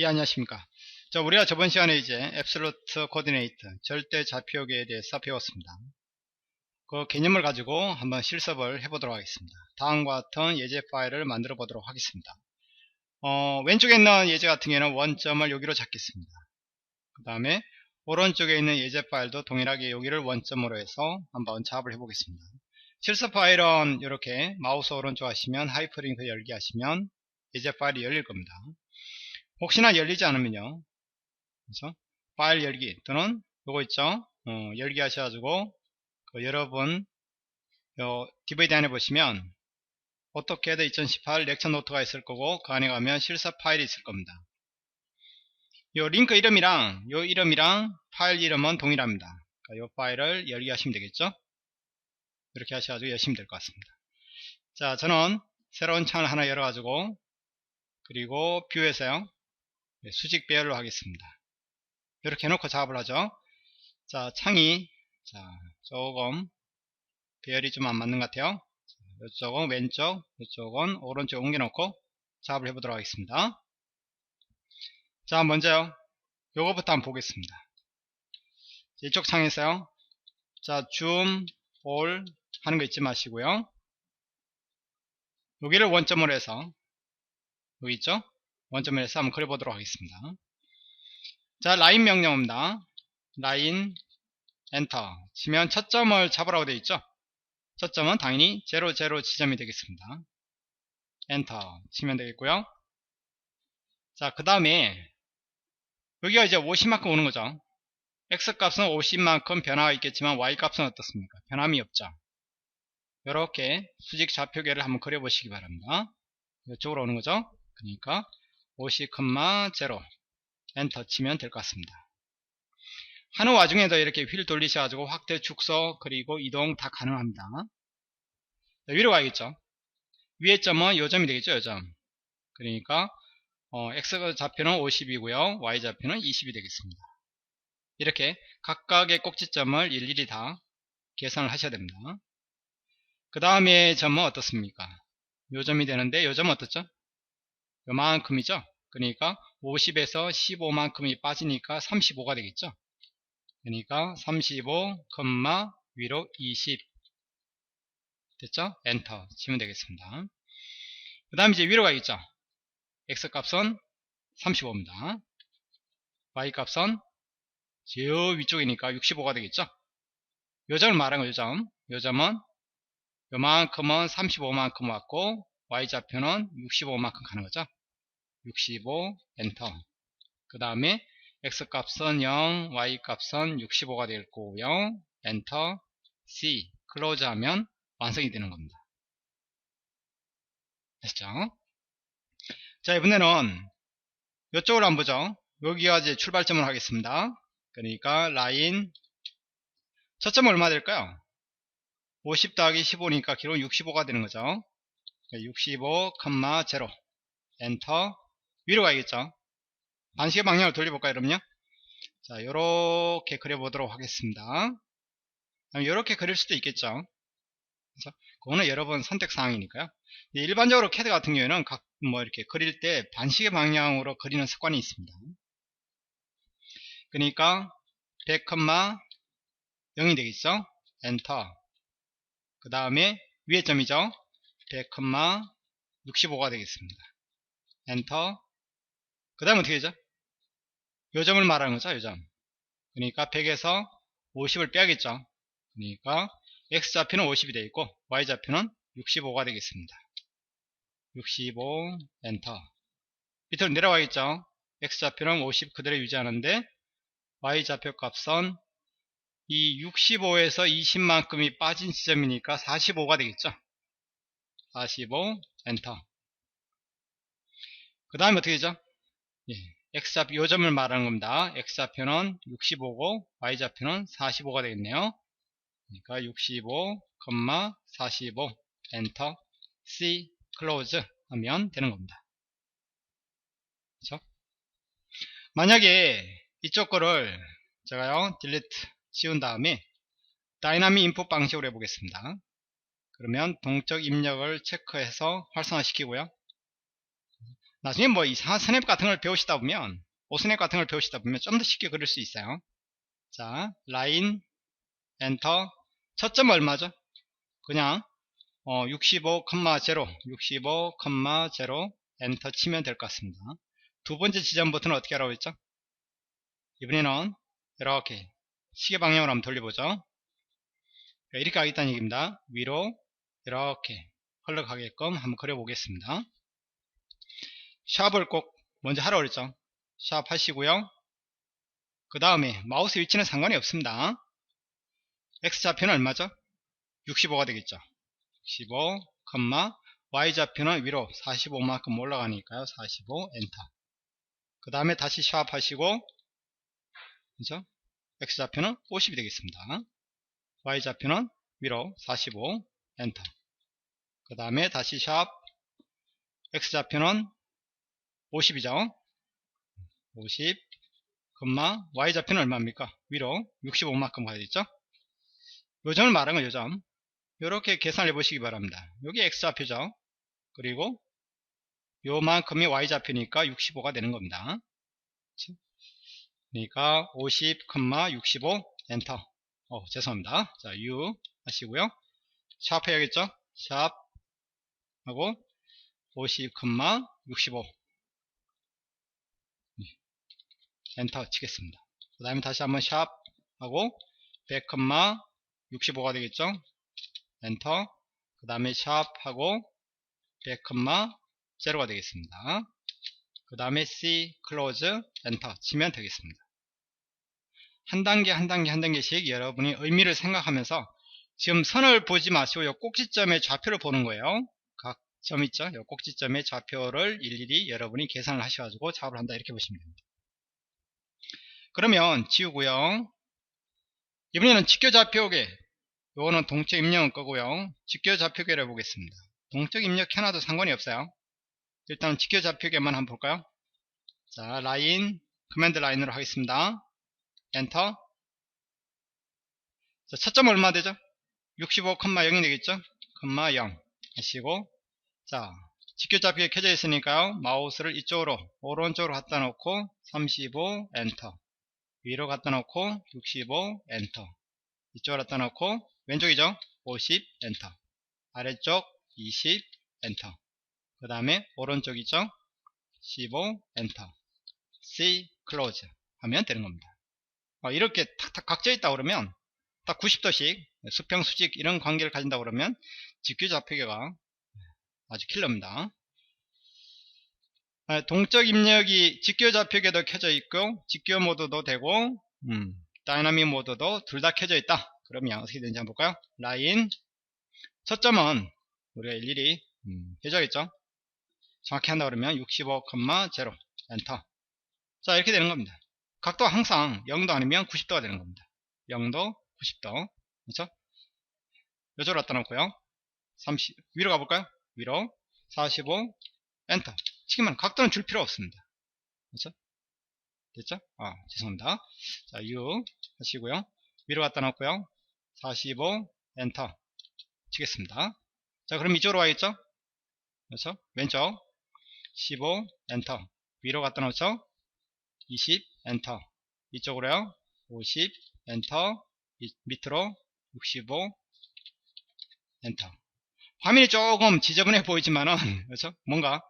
예, 안녕하십니까. 자, 우리가 저번 시간에 이제 앱솔루트 코디네이트, 절대 좌표계에 대해서 배웠습니다. 그 개념을 가지고 한번 실습을 해보도록 하겠습니다. 다음과 같은 예제 파일을 만들어 보도록 하겠습니다. 어, 왼쪽에 있는 예제 같은 경우에는 원점을 여기로 잡겠습니다. 그 다음에 오른쪽에 있는 예제 파일도 동일하게 여기를 원점으로 해서 한번 작업을 해보겠습니다. 실습 파일은 이렇게 마우스 오른쪽 하시면 하이퍼링크 열기 하시면 예제 파일이 열릴 겁니다. 혹시나 열리지 않으면요. 그래서 파일 열기 또는 요거 있죠. 어, 열기 하셔가지고 그 여러분 요 DVD 안에 보시면 어떻게든 2018 렉처 노트가 있을 거고 그 안에 가면 실습 파일이 있을 겁니다. 요 링크 이름이랑 요 이름이랑 파일 이름은 동일합니다. 그러니까 요 파일을 열기 하시면 되겠죠. 이렇게 하셔가지고 열시면 될것 같습니다. 자, 저는 새로운 창을 하나 열어가지고 그리고 뷰에서요. 네, 수직 배열로 하겠습니다. 이렇게 해놓고 작업을 하죠. 자, 창이 자 조금 배열이 좀 안 맞는 것 같아요. 이쪽은 왼쪽, 이쪽은 오른쪽 옮겨놓고 작업을 해보도록 하겠습니다. 자, 먼저요. 요거부터 한번 보겠습니다. 이쪽 창에서요. 자, 줌, 올 하는 거 잊지 마시고요. 여기를 원점으로 해서 여기 있죠? 원점을 해서 한번 그려보도록 하겠습니다. 자, 라인 명령입니다. 라인 엔터 치면 첫 점을 잡으라고 되어 있죠? 첫 점은 당연히 0, 0 지점이 되겠습니다. 엔터 치면 되겠고요. 자, 그 다음에 여기가 이제 50만큼 오는 거죠. x 값은 50만큼 변화가 있겠지만 y 값은 어떻습니까? 변함이 없죠. 이렇게 수직 좌표계를 한번 그려보시기 바랍니다. 이쪽으로 오는 거죠. 그러니까 50,0 엔터 치면 될 것 같습니다. 하는 와중에도 이렇게 휠 돌리셔가지고 확대, 축소, 그리고 이동 다 가능합니다. 위로 가야겠죠. 위에 점은 요점이 되겠죠, 요점. 그러니까 어, x 좌표는 50이고요. y 좌표는 20이 되겠습니다. 이렇게 각각의 꼭지점을 일일이 다 계산을 하셔야 됩니다. 그 다음에 점은 어떻습니까? 요점이 되는데 요점은 어떻죠? 요만큼이죠? 그러니까 50에서 15만큼이 빠지니까 35가 되겠죠? 그러니까 35, 위로 20 됐죠? 엔터 치면 되겠습니다. 그 다음 이제 위로 가겠죠? x 값은 35입니다. y 값은 저 위쪽이니까 65가 되겠죠? 요 점을 말하는 거죠. 요점. 요 점은 요만큼은 35만큼 왔고 y좌표는 65만큼 가는 거죠. 65 엔터 그 다음에 x값은 0 y값은 65가 될 거고요. 엔터 C 클로즈 하면 완성이 되는 겁니다. 됐죠? 자 이번에는 이쪽으로 한번 보죠. 여기가 이제 출발점을 하겠습니다. 그러니까 라인 첫 점은 얼마 될까요? 50 더하기 15니까 기록 65가 되는 거죠. 65, 0 엔터 위로 가야겠죠? 반시계 방향을 돌려볼까요 그럼요? 자 요렇게 그려보도록 하겠습니다. 이렇게 그릴 수도 있겠죠? 그래서 그거는 여러분 선택사항이니까요. 일반적으로 캐드 같은 경우에는 각 뭐 이렇게 그릴 때 반시계 방향으로 그리는 습관이 있습니다. 그러니까 100, 0이 되겠죠? 엔터. 그 다음에 위에 점이죠? 100, 65가 되겠습니다. 엔터 그 다음 어떻게 되죠? 요점을 말하는 거죠 요점. 그러니까 100에서 50을 빼야겠죠. 그러니까 x좌표는 50이 되어 있고 y좌표는 65가 되겠습니다. 65 엔터. 밑으로 내려가겠죠? x좌표는 50 그대로 유지하는데 y좌표 값은 이 65에서 20만큼이 빠진 지점이니까 45가 되겠죠? 45 엔터. 그 다음에 어떻게 되죠? 예, x좌표 요점을 말하는 겁니다. x좌표는 65고 y좌표는 45가 되겠네요. 그러니까 65, 45 엔터 C 클로즈 하면 되는 겁니다. 그렇죠? 만약에 이쪽 거를 제가요 딜리트 지운 다음에 다이나믹 인풋 방식으로 해보겠습니다. 그러면 동적 입력을 체크해서 활성화 시키고요. 나중에 뭐 이상한 스냅 같은 걸 배우시다 보면 오스냅 같은 걸 배우시다 보면 좀 더 쉽게 그릴 수 있어요. 자, 라인, 엔터. 첫점 얼마죠? 그냥 어, 65,0, 65,0 엔터 치면 될 것 같습니다. 두 번째 지점부터는 어떻게 하라고 했죠? 이번에는 이렇게 시계 방향으로 한번 돌려보죠. 이렇게 하겠다는 얘기입니다. 위로 이렇게 흘러가게끔 한번 그려보겠습니다. 샵을 꼭 먼저 하라고 그랬죠. 샵 하시고요. 그 다음에 마우스 위치는 상관이 없습니다. X좌표는 얼마죠? 65가 되겠죠. 65, Y좌표는 위로 45만큼 올라가니까요. 45, 엔터. 그 다음에 다시 샵 하시고, 그죠? X좌표는 50이 되겠습니다. Y좌표는 위로 45, 엔터. 그 다음에 다시 샵, X좌표는 50이죠. 50, Y좌표는 얼마입니까? 위로 65만큼 가야겠죠? 요점을 말한 건 요점. 이렇게 계산을 해보시기 바랍니다. 여기 X좌표죠. 그리고 요만큼이 Y좌표니까 65가 되는 겁니다. 그러니까 50, 65 엔터. 어, 죄송합니다. 자, U 하시고요. 샵 해야겠죠? 샵 하고 50, 65 엔터 치겠습니다. 그 다음에 다시 한번 샵 하고 100, 65가 되겠죠? 엔터 그 다음에 샵 하고 100, 0가 되겠습니다. 그 다음에 C 클로즈 엔터 치면 되겠습니다. 한 단계 한 단계 한 단계씩 여러분이 의미를 생각하면서 지금 선을 보지 마시고 요 꼭지점의 좌표를 보는 거예요. 각 점 있죠? 요 꼭지점의 좌표를 일일이 여러분이 계산을 하셔가지고 작업을 한다 이렇게 보시면 됩니다. 그러면 지우고요. 이번에는 직교 좌표계 요거는 동적 입력은 거고요. 직교 좌표계를 보겠습니다. 동적 입력 하나도 상관이 없어요. 일단 직교 좌표계만 한번 볼까요? 자, 라인, 커맨드 라인으로 하겠습니다. 엔터. 자, 차점 얼마 되죠? 65,0이 되겠죠? 0 하시고 자, 직교 좌표에 켜져 있으니까요. 마우스를 이쪽으로 오른쪽으로 갖다 놓고 35 엔터. 위로 갖다 놓고 65 엔터. 이쪽으로 갖다 놓고 왼쪽이죠? 50 엔터. 아래쪽 20 엔터. 그 다음에 오른쪽이죠? 15 엔터. C 클로즈 하면 되는 겁니다. 어, 이렇게 탁탁 각져 있다 그러면 딱 90도씩 수평 수직 이런 관계를 가진다 그러면 직교 좌표계가 아주 킬러입니다. 아, 동적 입력이 직교 좌표계도 켜져 있고 직교 모드도 되고 음, 다이나믹 모드도 둘 다 켜져 있다. 그러면 어떻게 되는지 한번 볼까요? 라인 첫 점은 우리가 일일이 음, 해줘야겠죠? 정확히 한다 그러면 65,0 엔터 자 이렇게 되는 겁니다. 각도가 항상 0도 아니면 90도가 되는 겁니다. 0도 90도 그렇죠? 갖다 놓고요. 30 위로 가볼까요? 위로 45 엔터 치기만 각도는 줄 필요 없습니다. 그렇죠? 됐죠? 아 죄송합니다. 자 U 하시고요. 위로 갖다 놓고요. 45 엔터 치겠습니다. 자 그럼 이쪽으로 와야겠죠? 그렇죠? 왼쪽 15 엔터 위로 갖다 놓죠? 20 엔터 이쪽으로요. 50 엔터 밑으로 65 엔터 화면이 조금 지저분해 보이지만은 그렇죠? 뭔가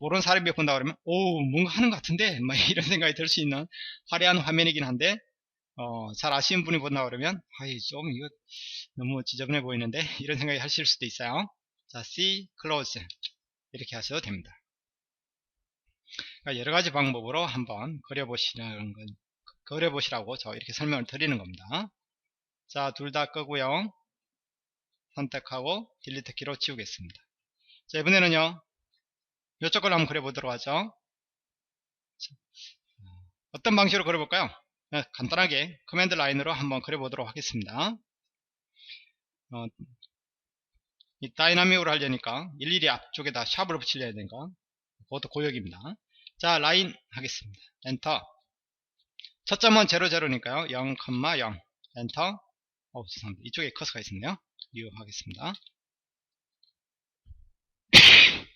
모르는 사람이 본다 그러면 오 뭔가 하는 것 같은데? 막 이런 생각이 들 수 있는 화려한 화면이긴 한데 어, 잘 아시는 분이 본다 그러면 아이 좀 이거 너무 지저분해 보이는데? 이런 생각이 하실 수도 있어요. 자 C close. 이렇게 하셔도 됩니다. 그러니까 여러 가지 방법으로 한번 그려보시라는 건 그려보시라고 저 이렇게 설명을 드리는 겁니다. 자 둘 다 끄고요 선택하고 딜리트 키로 지우겠습니다. 자, 이번에는요. 이쪽 걸 한번 그려보도록 하죠. 어떤 방식으로 그려볼까요? 네, 간단하게 커맨드 라인으로 한번 그려보도록 하겠습니다. 어, 이 다이나믹으로 하려니까 일일이 앞쪽에다 샵을 붙이려야 되니까 그것도 고역입니다. 자, 라인 하겠습니다. 엔터. 첫 점은 00니까요. 0,0 엔터. 어, 죄송합니다. 이쪽에 커서가 있었네요. 이용하겠습니다.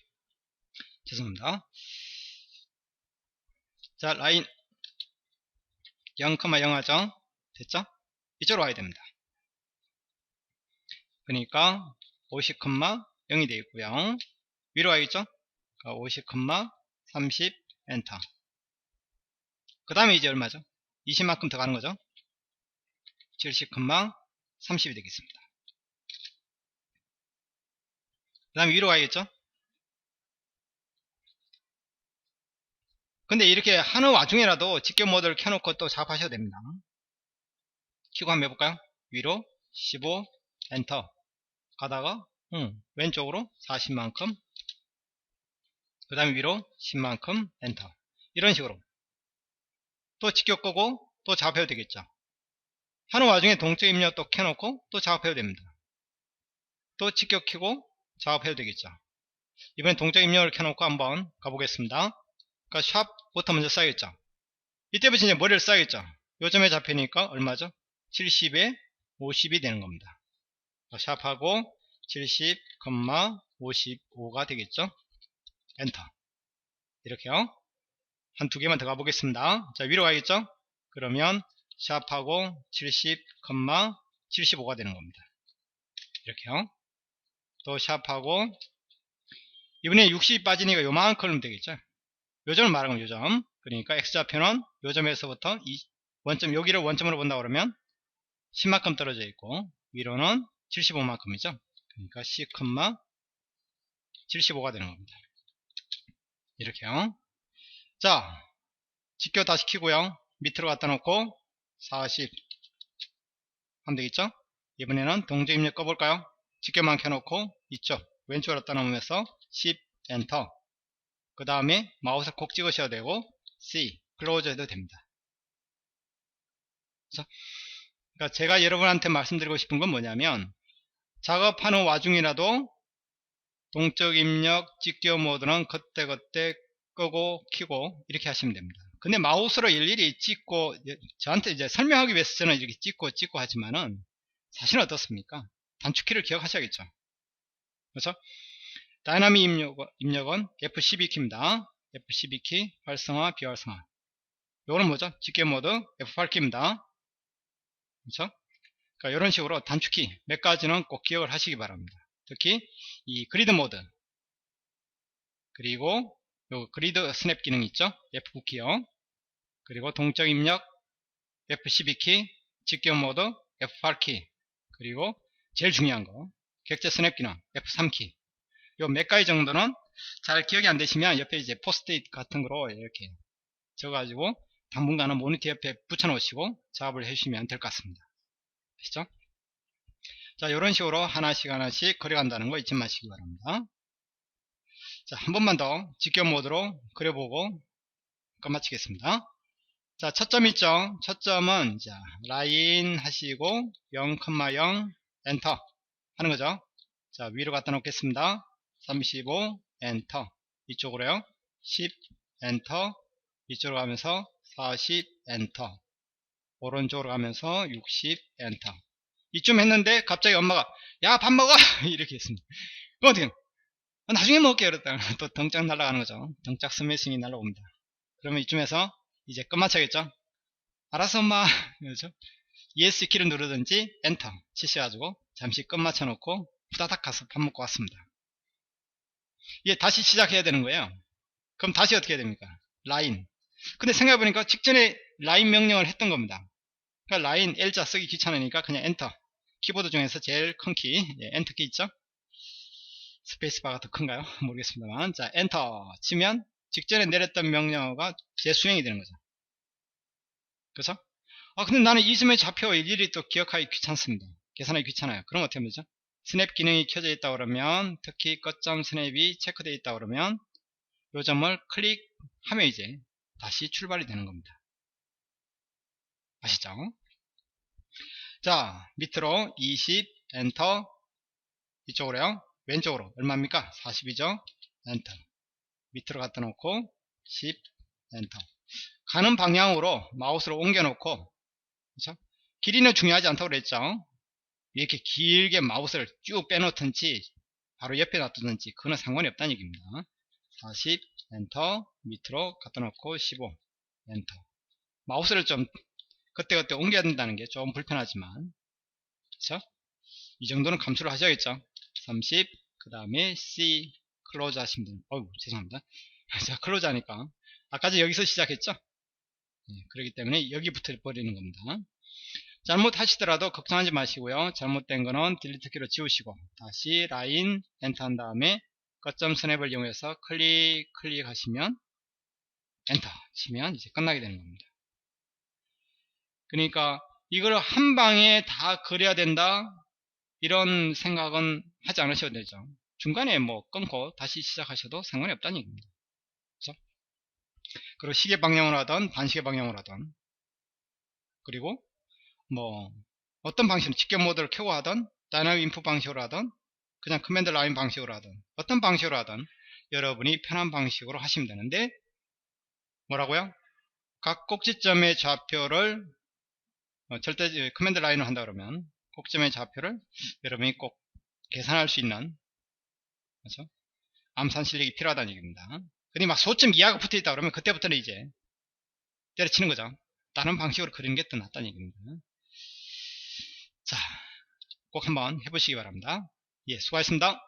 죄송합니다. 자, 라인 0,0 하죠? 됐죠? 이쪽으로 와야 됩니다. 그러니까 50,0이 되어 있고요. 위로 와야겠죠? 50, 30 엔터. 그 다음에 이제 얼마죠? 20만큼 더 가는 거죠? 70, 30이 되겠습니다. 그 다음에 위로 가야겠죠? 근데 이렇게 하는 와중에라도 직격 모드를 켜놓고 또 작업하셔도 됩니다. 키고 한번 해볼까요? 위로 15 엔터 가다가 음, 왼쪽으로 40만큼 그 다음에 위로 10만큼 엔터 이런 식으로 또 직격 끄고 또 작업해도 되겠죠. 하는 와중에 동적 입력 또 켜놓고 또 작업해도 됩니다. 또 직격 켜고 작업해도 되겠죠. 이번엔 동적 입력을 켜놓고 한번 가보겠습니다. 그러니까 샵부터 먼저 써야겠죠. 이때부터 이제 머리를 써야겠죠. 요점에 잡히니까 얼마죠? 70에 50이 되는 겁니다. 샵하고 70,55가 되겠죠. 엔터. 이렇게요. 한 두 개만 더 가보겠습니다. 자, 위로 가겠죠? 그러면 샵하고 70,75가 되는 겁니다. 이렇게요. 또 샵하고 이번에 60이 빠지니까 요만큼 되겠죠. 요점을 말하면 요점. 그러니까 x좌표는 요점에서부터 이 원점 여기를 원점으로 본다 그러면 10만큼 떨어져 있고 위로는 75만큼이죠. 그러니까 C, 75가 되는 겁니다. 이렇게요. 자, 직교 다 시 키고요. 밑으로 갖다 놓고 40 하면 되겠죠? 이번에는 동적 입력 꺼볼까요? 직교만 켜놓고 이쪽 왼쪽으로 갖다 놓으면서 10 엔터 그 다음에 마우스 콕 찍으셔야 되고 C 클로즈 해도 됩니다. 그래서 그러니까 제가 여러분한테 말씀드리고 싶은 건 뭐냐면 작업하는 와중이라도 동적 입력 직교 모드는 그때그때 끄고 키고 이렇게 하시면 됩니다. 근데 마우스로 일일이 찍고 저한테 이제 설명하기 위해서 저는 이렇게 찍고 찍고 하지만은 사실은 어떻습니까? 단축키를 기억하셔야겠죠. 그래서 다이나믹 입력, 입력 은 F12 키입니다. F12 키 활성화 비활성화 요거는 뭐죠? 직계 모드 F8 키입니다. 그렇죠? 그러니까 이런 식으로 단축키 몇 가지는 꼭 기억을 하시기 바랍니다. 특히 이 그리드 모드 그리고 요 그리드 스냅 기능 있죠? F9 키요. 그리고 동적 입력 F12키, 직격 모드 F8키, 그리고 제일 중요한 거 객체 스냅 기능 F3키. 요 몇 가지 정도는 잘 기억이 안 되시면 옆에 이제 포스트잇 같은 거로 이렇게 적어가지고 당분간은 모니터 옆에 붙여 놓으시고 작업을 해주시면 될 것 같습니다. 아시죠? 자, 이런 식으로 하나씩 하나씩 그려간다는 거 잊지 마시기 바랍니다. 자, 한 번만 더 직격 모드로 그려보고 끝마치겠습니다. 자, 첫 점 있죠? 첫 점은, 자, 라인 하시고, 0,0, 엔터 하는 거죠. 자, 위로 갖다 놓겠습니다. 35, 엔터. 이쪽으로요. 10, 엔터. 이쪽으로 가면서 40, 엔터. 오른쪽으로 가면서 60, 엔터. 이쯤 했는데, 갑자기 엄마가, 야, 밥 먹어! 이렇게 했습니다. 그럼 어떻게, 나중에 먹을게. 그랬다가 또 덩짝 날아가는 거죠. 덩짝 스매싱이 날아옵니다. 그러면 이쯤에서 이제 끝마쳐야겠죠? 알았어, 엄마. 그렇죠? ES 키를 누르든지 엔터 치셔가지고 잠시 끝마쳐 놓고 후다닥 가서 밥 먹고 왔습니다. 이게 다시 시작해야 되는 거예요. 그럼 다시 어떻게 해야 됩니까? 라인. 근데 생각해보니까 직전에 라인 명령을 했던 겁니다. 그러니까 라인 L자 쓰기 귀찮으니까 그냥 엔터. 키보드 중에서 제일 큰 키, 예, 엔터 키 있죠? 스페이스바가 더 큰가요? 모르겠습니다만. 자, 엔터 치면 직전에 내렸던 명령어가 재수행이 되는 거죠. 그래서 아 근데 나는 이 점에 잡혀 일일이 또 기억하기 귀찮습니다. 계산하기 귀찮아요. 그럼 어떻게 하면 되죠? 스냅 기능이 켜져 있다 그러면 특히 끝점 스냅이 체크되어 있다 그러면 이 점을 클릭하면 이제 다시 출발이 되는 겁니다. 아시죠? 자 밑으로 20 엔터 이쪽으로요 왼쪽으로 얼마입니까 40이죠 엔터 밑으로 갖다 놓고 10 엔터 가는 방향으로 마우스를 옮겨 놓고 그렇죠? 길이는 중요하지 않다고 그랬죠? 이렇게 길게 마우스를 쭉 빼놓든지 바로 옆에 놔두든지 그거는 상관이 없다는 얘기입니다. 40 엔터 밑으로 갖다 놓고 15 엔터. 마우스를 좀 그때그때 옮겨야 된다는 게 좀 불편하지만. 그쵸? 이 정도는 감수를 하셔야겠죠? 30, 그 다음에 C 클로즈 하시면 됩니다 어우 죄송합니다. 제가 클로즈 하니까. 아까 전 여기서 시작했죠? 예, 그렇기 때문에 여기부터 버리는 겁니다. 잘못하시더라도 걱정하지 마시고요. 잘못된 거는 딜리트 키로 지우시고 다시 라인 엔터 한 다음에 거점 스냅을 이용해서 클릭 클릭하시면 엔터 치면 이제 끝나게 되는 겁니다. 그러니까 이걸 한 방에 다 그려야 된다? 이런 생각은 하지 않으셔도 되죠. 중간에 뭐 끊고 다시 시작하셔도 상관이 없다는 얘기입니다? 그리고 시계 방향으로 하든 반시계 방향으로 하든 그리고 뭐 어떤 방식으로 직격 모드를 켜고 하든 다이나믹 인풋 방식으로 하든 그냥 커맨드 라인 방식으로 하든 어떤 방식으로 하든 여러분이 편한 방식으로 하시면 되는데 뭐라고요? 각 꼭지점의 좌표를 어, 절대 커맨드 라인을 한다 그러면 꼭지점의 좌표를 여러분이 꼭 계산할 수 있는 그렇죠? 암산 실력이 필요하다는 얘기입니다. 근데 막 소점 이하가 붙어 있다 그러면 그때부터는 이제 때려치는 거죠. 다른 방식으로 그리는 게더 낫다는 얘기입니다. 자, 꼭 한번 해보시기 바랍니다. 예, 수고하셨습니다.